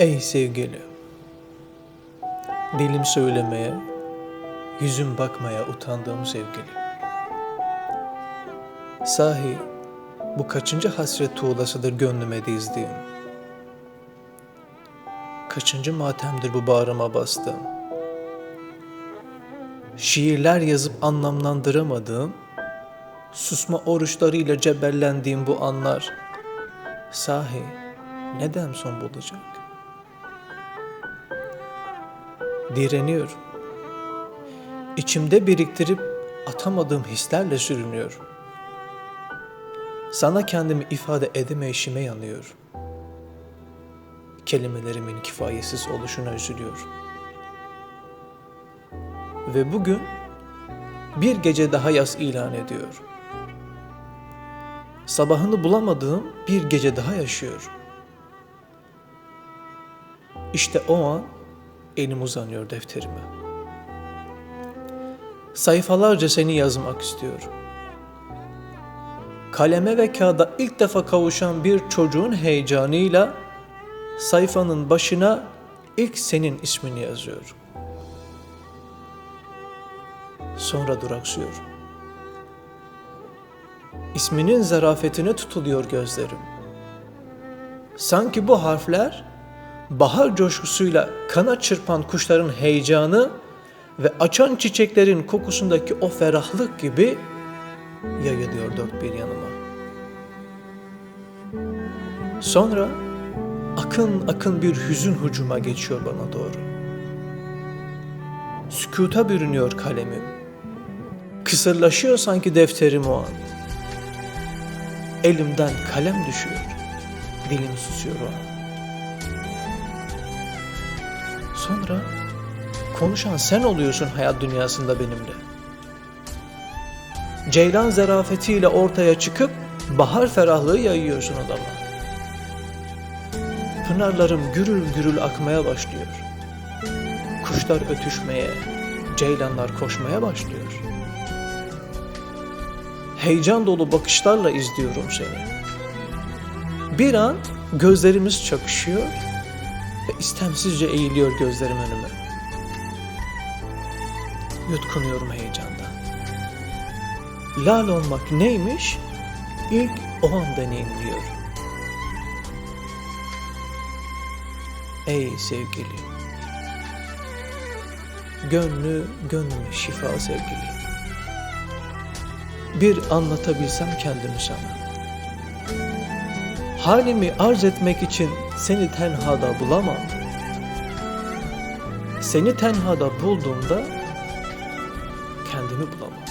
Ey sevgili, dilim söylemeye, yüzüm bakmaya utandığım sevgili. Sahi bu kaçıncı hasret tuğlasıdır gönlüme dizdiğim? Kaçıncı matemdir bu bağrıma bastığım? Şiirler yazıp anlamlandıramadığım, susma oruçlarıyla cebellendiğim bu anlar, sahi neden son bulacak? Direniyorum. İçimde biriktirip atamadığım hislerle sürünüyorum. Sana kendimi ifade edemeyişime yanıyorum. Kelimelerimin kifayetsiz oluşuna üzülüyorum. Ve bugün bir gece daha yaz ilan ediyorum. Sabahını bulamadığım bir gece daha yaşıyorum. İşte o an elim uzanıyor defterime. Sayfalarca seni yazmak istiyorum. Kaleme ve kağıda ilk defa kavuşan bir çocuğun heyecanıyla sayfanın başına ilk senin ismini yazıyorum. Sonra duraksıyorum. İsminin zarafetine tutuluyor gözlerim. Sanki bu harfler bahar coşkusuyla kana çırpan kuşların heyecanı ve açan çiçeklerin kokusundaki o ferahlık gibi yayılıyor dört bir yanıma. Sonra akın akın bir hüzün hücuma geçiyor bana doğru. Sükuta bürünüyor kalemim. Kısırlaşıyor sanki defterim o an. Elimden kalem düşüyor. Dilim susuyor o an. Sonra konuşan sen oluyorsun hayat dünyasında benimle. Ceylan zarafetiyle ortaya çıkıp bahar ferahlığı yayıyorsun odama. Pınarlarım gürül gürül akmaya başlıyor. Kuşlar ötüşmeye, ceylanlar koşmaya başlıyor. Heyecan dolu bakışlarla izliyorum seni. Bir an gözlerimiz çakışıyor ve istemsizce eğiliyor gözlerim önüme. Yutkunuyorum heyecandan. Lal olmak neymiş? İlk o an deneyimliyorum. Ey sevgili, gönlü gönlüme şifa sevgili. Bir anlatabilsem kendimi sana. Halimi arz etmek için seni tenhada bulamam. Seni tenhada bulduğumda kendimi bulamam.